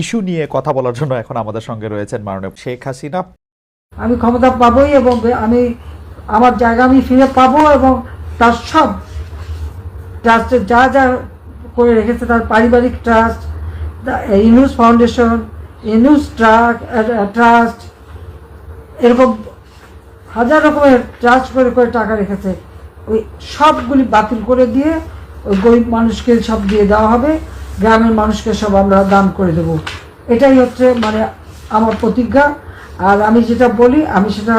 Issue নিয়ে কথা বলার জন্য এখন আমাদের সঙ্গে রয়েছেন মাননীয় শেখ হাসিনা। আমি ক্ষমতা পাবোই এবং আমি আমার জায়গা আমি ফিরে পাবো এবং তার সব ট্রাস্টে যা যা করে রেখেছে তার পারিবারিক trust Yunus foundation Yunus trust এরকম হাজার রকমের ট্রাস্ট করে করে টাকা রেখেছে। ওই সবগুলি বাতিল করে দিয়ে ওই গরিব মানুষকে সব দিয়ে দেওয়া হবে। গ্রামের মানুষকে সব আমরা দান করে দেব। এটাই হচ্ছে মানে আমার প্রতিজ্ঞা। আর আমি যেটা বলি, আমি সেটা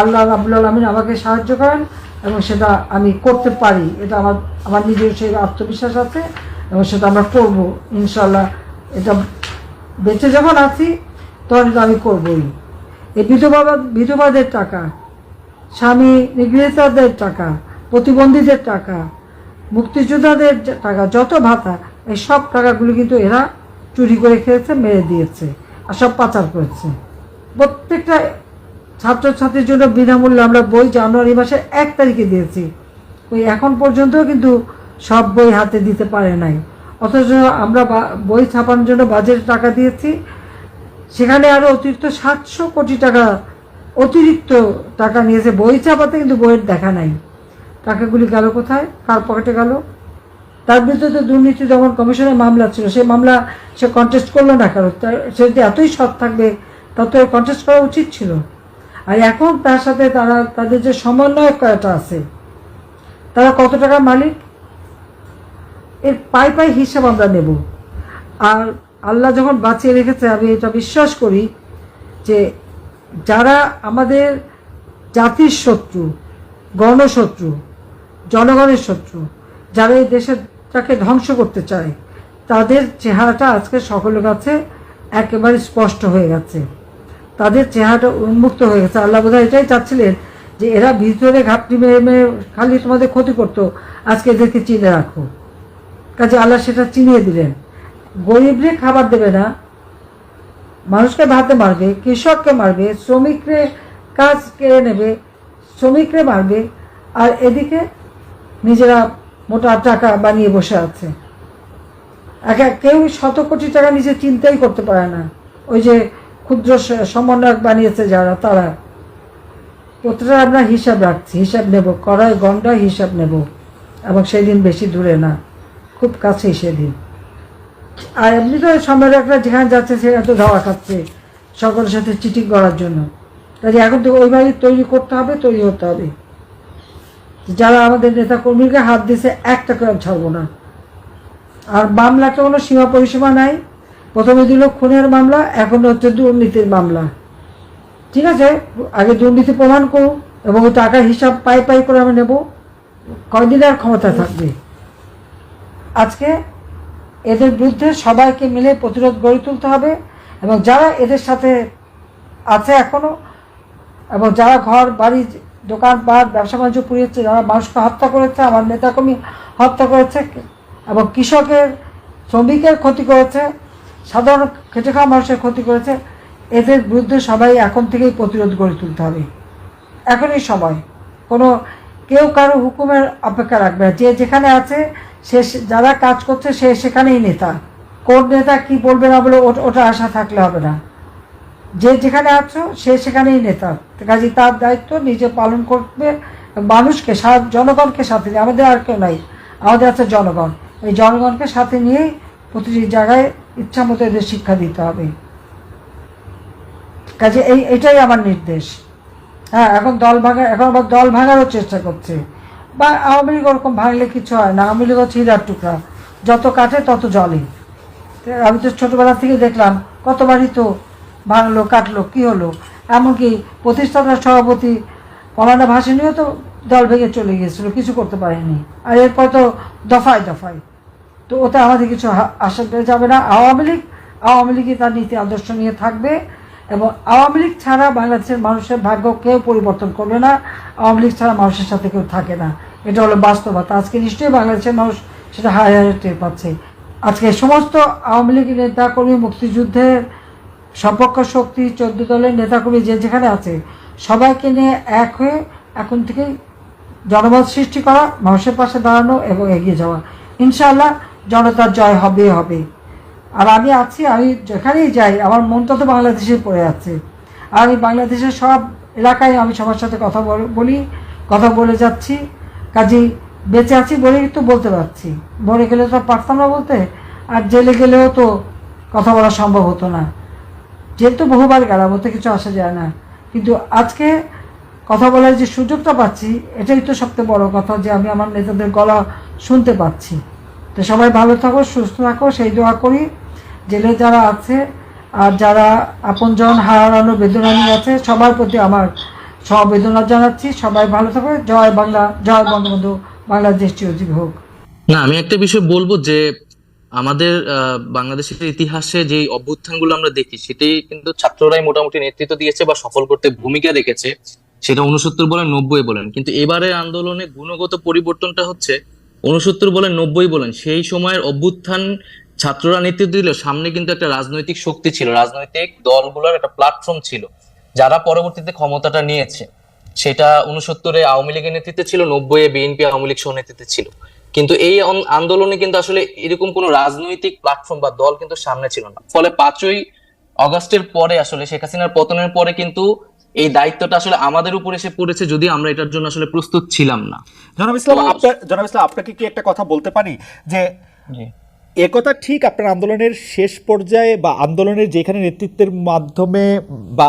আল্লাহ রাবুল আলমিন আমাকে সাহায্য করেন এবং সেটা আমি করতে পারি। এটা আমার আমার নিজের সেই আত্মবিশ্বাস আছে এবং সেটা আমরা করব। ইনশাল্লাহ এটা বেঁচে যখন আছি, তখন এটা আমি করবই। এই বিধবা, বিধবাদের টাকা, স্বামী নিগৃহীতাদের টাকা, প্রতিবন্ধীদের টাকা, মুক্তিযোদ্ধাদের টাকা, যত ভাতা এই সব টাকাগুলো কিন্তু এরা চুরি করে খেয়েছে, মেরে দিয়েছে আর সব পাচার করেছে। প্রত্যেকটা ছাত্রছাত্রীর জন্য বিনামূল্যে আমরা বই জানুয়ারি মাসের এক তারিখে দিয়েছি। ওই এখন পর্যন্ত কিন্তু সব বই হাতে দিতে পারে নাই। অথচ আমরা বই ছাপানোর জন্য বাজেট টাকা দিয়েছি। সেখানে আরও অতিরিক্ত সাতশো কোটি টাকা, অতিরিক্ত টাকা নিয়েছে। বই চাপাতে কিন্তু বইয়ের দেখা নাই। টাকাগুলি গেল কোথায়? কার পকেটে গেল? তার বিরুদ্ধে দুর্নীতি দমন কমিশনের মামলা ছিল, সেই মামলা সে কন্টেস্ট করল না কারও তার সে যদি এতই সৎ থাকবে তত কন্টেস্ট করা উচিত ছিল। আর এখন তার সাথে তারা, তাদের যে সমন্বয়ক কয়টা আছে, তারা কত টাকার মালিক? এর পাই পাই হিসাব আমরা নেব। আর আল্লাহ যখন বাঁচিয়ে রেখেছে, আমি এটা বিশ্বাস করি যে যারা আমাদের জাতির শত্রু, গণশত্রু, জনগণের শত্রু, যারা এই দেশটাকে ধ্বংস করতে চায়। তাদের চেহারাটা আজকে সকলের কাছে একেবারে স্পষ্ট হয়ে গেছে। তাদের চেহারাটা উন্মুক্ত হয়ে গেছে। আল্লাহ বোধহয় এটাই চাচ্ছিলেন যে এরা ভিতরে ঘাপটি মেরে মেরে খালি তোমাদের ক্ষতি করতো। আজকে এদেরকে চিনে রাখো। কাজে আল্লাহ সেটা চিনিয়ে দিলেন। গরিবরে খাবার দেবে না, মানুষকে ভাতে মারবে, কৃষককে মারবে, শ্রমিকরে কাজ কেড়ে নেবে, শ্রমিকরে মারবে, আর এদিকে নিজেরা মোটা টাকা বানিয়ে বসে আছে। এক এক কেউ শত কোটি টাকা নিজে চিন্তাই করতে পারে না। ওই যে ক্ষুদ্র সমন্বয়ক বানিয়েছে যারা, তারা। প্রতিটা আমরা হিসাব রাখছি, হিসাব নেব, কড়াই গন্ডায় হিসাব নেব, এবং সেই দিন বেশি দূরে না, খুব কাছেই সেদিন। আর এমনি তো সম্রাটরা যেখানে যাচ্ছে, সেখানে তো ধাওয়া খাচ্ছে, সকলের সাথে চিটিং করার জন্য। কাজে এখন তো ওইভাবে তৈরি করতে হবে, তৈরি হতে হবে। যারা আমাদের নেতা কর্মীকে হাত দিয়েছে, একটা করে ছাড়বো না। আর মামলাটা কোনো সীমা পরিসীমা নাই। প্রথমে দিল খুনের মামলা, এখন হচ্ছে দুর্নীতির মামলা। ঠিক আছে? আগে দুর্নীতি প্রমাণ করুন এবং টাকার হিসাব পাই পাই করে আমি নেব। কয়দিন আর ক্ষমতা থাকবে? আজকে এদের বিরুদ্ধে সবাইকে মিলে প্রতিরোধ গড়ে তুলতে হবে এবং যারা এদের সাথে আছে এখনও এবং যারা ঘর, বাড়ি দোকানপাট, ব্যবসা বাণিজ্য পুড়িয়েছে যারা মানুষকে হত্যা করেছে, আমার নেতাকর্মী হত্যা করেছে, এবং কৃষকের, শ্রমিকের ক্ষতি করেছে, সাধারণ খেটে খাওয়া মানুষের ক্ষতি করেছে, এদের বিরুদ্ধে সবাই এখন থেকেই প্রতিরোধ গড়ে তুলতে হবে। এখনই সময়। কোনো, কেউ কারও হুকুমের অপেক্ষা রাখবে যে যেখানে আছে, সে যারা কাজ করছে, সে সেখানেই নেতা। কোন নেতা কি বলবে না বলে ওটা আশা থাকলে হবে না। যে যেখানে আছো, সে সেখানেই নেতা। কাজে তার দায়িত্ব নিজে পালন করবে মানুষকে জনগণকে সাথে নিয়ে। আমাদের আর কেউ নাই। আমাদের আছে জনগণ। এই জনগণকে সাথে নিয়েই প্রতিটি জায়গায় ইচ্ছা মতো এদের শিক্ষা দিতে হবে। কাজে এই, এটাই আমার নির্দেশ। হ্যাঁ এখন দল ভাঙা এখন আবার দল ভাঙারও চেষ্টা করছে। বা আওয়ামী লীগ ওরকম ভাঙলে কিছু হয় না। আওয়ামী লীগ হচ্ছে টুকরা। যত কাটে তত জলে। আমি তো ছোটোবেলা থেকে দেখলাম, কতবারই তো ভাঙলো, কাটলো, কি হলো? এমনকি প্রতিষ্ঠাতা সভাপতি কমান্ডা ভাসানিও তো দল ভেঙে চলে গিয়েছিল, কিছু করতে পারেনি। আর এরপর তো দফায় দফায়। তো ওতে আমাদের কিছু আশা করা যাবে না। আওয়ামী লীগ, আওয়ামী লীগই তার নীতি আদর্শ নিয়ে থাকবে এবং আওয়ামী লীগ ছাড়া বাংলাদেশের মানুষের ভাগ্য কেউ পরিবর্তন করবে না। আওয়ামী লীগ ছাড়া মানুষের সাথে কেউ থাকে না। এটা হলো বাস্তবতা। আজকে নিশ্চয়ই বাংলাদেশের মানুষ সেটা হায় হায় টের পাচ্ছে। আজকে সমস্ত আওয়ামী লীগ নেতাকর্মী মুক্তিযুদ্ধের সপক্ষ শক্তি চোদ্দ দলের নেতাকর্মী যে যেখানে আছে, সবাইকে নিয়ে এক হয়ে এখন থেকেই জনমত সৃষ্টি করা, মানুষের পাশে দাঁড়ানো এবং এগিয়ে যাওয়া। ইনশাআল্লাহ জনতার জয় হবে হবে। আর আমি আছি, আমি যেখানেই যাই, আমার মনটা তো বাংলাদেশে পড়ে আছে। আর আমি বাংলাদেশের সব এলাকায় আমি সবার সাথে কথা বলি, কথা বলে যাচ্ছি। কাজেই বেঁচে আছি বলেই তো বলতে পারছি। মরে গেলে তো পারতাম না বলতে, আর জেলে গেলেও তো কথা বলা সম্ভব হতো না। যেহেতু বহুবার গেলাম, ওতে কিছু আসা যায় না। কিন্তু আজকে কথা বলার যে সুযোগটা পাচ্ছি, এটাই তো সবচেয়ে বড় কথা যে আমি আমার নেতাদের গলা শুনতে পাচ্ছি। তো সবাই ভালো থাকো, সুস্থ থাকো, সেই দোয়া করি। জেলে যারা আছে আর যারা আপনজন হারানো বেদনা নিয়ে আছে, সবার প্রতি আমার সমবেদনা জানাচ্ছি। সবাই ভালো থাকো, জয় বাংলা, জয় বঙ্গবন্ধু বাংলাদেশ চিরজীবী হোক। না, আমি একটা বিষয় বলব যে আমাদের বাংলাদেশের ইতিহাসে যে অভ্যুত্থানগুলো আমরা দেখি সেটাই কিন্তু ছাত্ররাই মোটামুটি নেতৃত্ব দিয়েছে বা সফল করতে ভূমিকা রেখেছে। সেটা উনসত্তর বলেন, নব্বই বলেন। কিন্তু এবারের আন্দোলনে গুণগত পরিবর্তনটা হচ্ছে উনসত্তর বলেন, নব্বই বলেন। সেই সময়ের অভ্যুত্থান ছাত্ররা নেতৃত্ব দিল। সামনে কিন্তু একটা রাজনৈতিক শক্তি ছিল। রাজনৈতিক দলগুলোর একটা প্ল্যাটফর্ম ছিল। যারা পরবর্তীতে ক্ষমতাটা নিয়েছে, সেটা উনসত্তরে আওয়ামী লীগের নেতৃত্বে ছিল নব্বই বিএনপি আওয়ামী লীগ সহ নেতৃত্বে ছিল। কিন্তু এই আন্দোলনে কিন্তু আসলে এরকম কোনো রাজনৈতিক প্ল্যাটফর্ম বা দল কিন্তু সামনে ছিল না। ফলে পাঁচই অগস্টের পরে আসলে শেখ হাসিনার পতনের পরে কিন্তু এই দায়িত্বটা আসলে আমাদের উপর এসে পড়েছে যদি আমরা এটার জন্য আসলে প্রস্তুত ছিলাম না। জনাব ইসলাম আপনার জনাব ইসলাম আপনাকে কি একটা কথা বলতে পারি? যে একথা ঠিক আপনার আন্দোলনের শেষ পর্যায়ে বা আন্দোলনের যেখানে নেতৃত্বের মাধ্যমে বা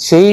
সেই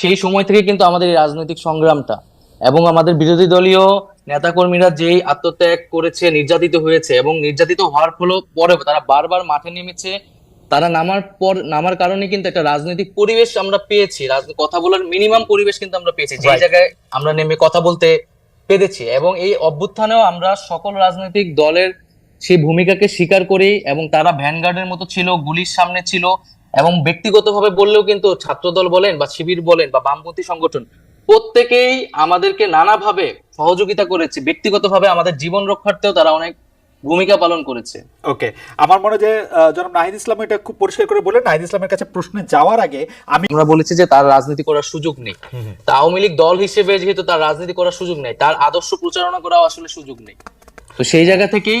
সেই সময় থেকে কিন্তু আমাদের এই রাজনৈতিক সংগ্রামটা এবং আমাদের বিরোধী দলীয় নেতাকর্মীরা যেই আত্মত্যাগ করেছে নির্যাতিত হয়েছে এবং নির্যাতিত হওয়ার ফলে পরে তারা বারবার মাঠে নেমেছে তারা নামার পর নামার কারণে কিন্তু একটা রাজনৈতিক পরিবেশ আমরা পেয়েছি রাজনীতি কথা বলার মিনিমাম পরিবেশ কিন্তু আমরা পেয়েছি যে জায়গায় আমরা নেমে কথা বলতে পেরেছি এবং এই অভ্যুত্থানেও আমরা সকল রাজনৈতিক দলের সেই ভূমিকাকে স্বীকার করি এবং তারা ভ্যানগার্ডের মতো ছিল গুলির সামনে ছিল এবং ব্যক্তিগতভাবে বললেও কিন্তু ছাত্রদল বলেন বা শিবির বলেন বা বামপন্থী সংগঠন প্রত্যেকেই আমাদেরকে নানাভাবে সহযোগিতা করেছে। ব্যক্তিগতভাবে আমাদের জীবন রক্ষার্থেও তারা অনেক ভূমিকা পালন করেছে। ওকে আমার মনে যে জনাব নাহিদ ইসলাম এটা খুব পরিষ্কার করে বলেন নাহিদ ইসলামের কাছে প্রশ্নে যাওয়ার আগে আমি আমরা বলেছি যে তার রাজনীতি করার সুযোগ নেই। তা আওয়ামী লীগ দল হিসেবে যেহেতু তার রাজনীতি করার সুযোগ নেই তার আদর্শ প্রচারণা করাও আসলে সুযোগ নেই। তো সেই জায়গা থেকেই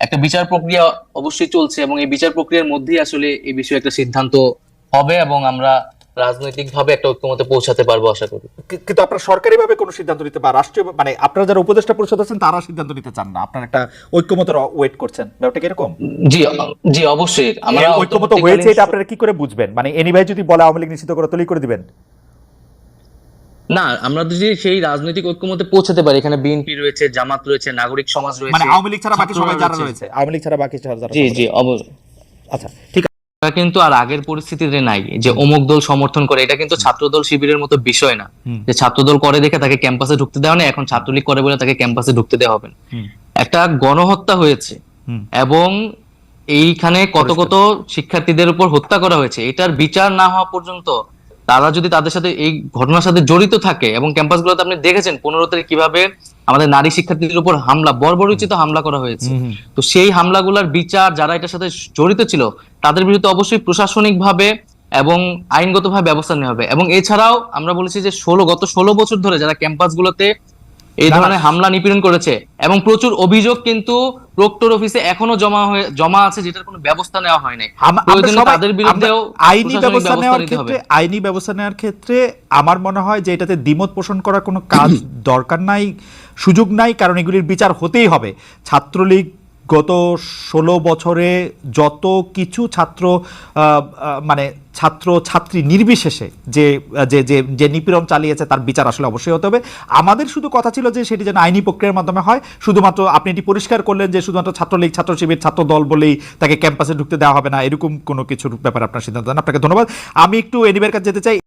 একটা বিচার প্রক্রিয়া অবশ্যই চলছে এবং এই বিচার প্রক্রিয়ার মধ্যেই আসলে এই বিষয়ে একটা সিদ্ধান্ত হবে এবং আমরা রাজনৈতিকভাবে একটা ঐক্যমতে পৌঁছাতে পারব আশা করি। কিন্তু আপনারা সরকারিভাবে কোনো সিদ্ধান্ত নিতে বা রাষ্ট্রীয় মানে আপনারা যারা উপদেষ্টা পরিষদ আছেন তারা সিদ্ধান্ত নিতে চান না? আপনারা একটা ঐক্যমতের ওয়েট করছেন। ব্যাপারটা কীরকম জি জি অবশ্যই। আমরা ঐক্যমত হয়েছে এটা আপনারা কি করে বুঝবেন? মানে এনিভাই যদি বলে আওয়ামী লীগ নিষিদ্ধ করে তৈরি করে দিবেন? না আমরা যদি সেই রাজনৈতিক ঐক্যমতে পৌঁছাতে পারি। এখানে বিএনপি রয়েছে জামাত রয়েছে নাগরিক সমাজ রয়েছে। মানে আওয়ামী লীগ ছাড়া বাকি সবাই যারা রয়েছে। আওয়ামী লীগ ছাড়া বাকি যারা যারা জি জি অবশ্যই। আচ্ছা ঠিক আমরা কিন্তু আর আগের পরিস্থিতিতে নাই যে অমুক দল সমর্থন করে। এটা কিন্তু ছাত্রদল শিবিরের মতো বিষয় না। যে ছাত্রদল করে দেখে তাকে ক্যাম্পাসে ঢুকতে দেওয়া নেই এখন ছাত্রলীগ করে বলে তাকে ক্যাম্পাসে ঢুকতে দেওয়া হবে না। একটা গণহত্যা হয়েছে এবং এইখানে কত কত শিক্ষার্থীদের উপর হত্যা করা হয়েছে এটার বিচার না হওয়া পর্যন্ত তারা যদি তাদের সাথে এই ঘটনার সাথে জড়িত থাকে এবং ক্যাম্পাসগুলোতে আপনি দেখেছেন পনেরো তারিখ কীভাবে আমাদের নারী শিক্ষার্থীদের উপর হামলা বর্বরোচিত হামলা করা হয়েছে। তো সেই হামলাগুলোর বিচার যারা এটার সাথে জড়িত ছিল তাদের বিরুদ্ধে অবশ্যই প্রশাসনিকভাবে এবং আইনগতভাবে ব্যবস্থা নেওয়া হবে এবং এছাড়াও আমরা বলেছি যে ষোলো গত ষোলো বছর ধরে যারা ক্যাম্পাসগুলোতে এই। ধরনের হামলা নিপীড়ন করেছে এবং প্রচুর অভিযোগ কিন্তু প্রক্টর অফিসে এখনও জমা হয়ে জমা আছে যেটার কোনো ব্যবস্থা নেওয়া হয় নাই। তাদের বিরুদ্ধেও আইনি ব্যবস্থা ব্যবস্থা নেওয়ার ক্ষেত্রে আইনি ব্যবস্থা নেওয়ার ক্ষেত্রে আমার মনে হয় যে এটাতে দ্বিমত পোষণ করার কোনো কাজ দরকার নাই সুযোগ নাই কারণ এগুলির বিচার হতেই হবে। ছাত্রলীগ গত ষোলো বছরে যত কিছু ছাত্র মানে ছাত্র, ছাত্রী নির্বিশেষে যে যে যে যে নিপীড়ন চালিয়েছে তার বিচার আসলে অবশ্যই হতে হবে। আমাদের শুধু কথা ছিল যে সেটি যেন আইনি প্রক্রিয়ার মাধ্যমে হয়। শুধুমাত্র আপনি এটি পরিষ্কার করলেন যে শুধুমাত্র ছাত্রলীগ ছাত্র শিবির ছাত্র দল বলেই তাকে ক্যাম্পাসে ঢুকতে দেওয়া হবে না, এরকম কোনো কিছুর ব্যাপারে আপনার সিদ্ধান্ত আপনাকে ধন্যবাদ। আমি একটু এনিবের কাছে যেতে চাই।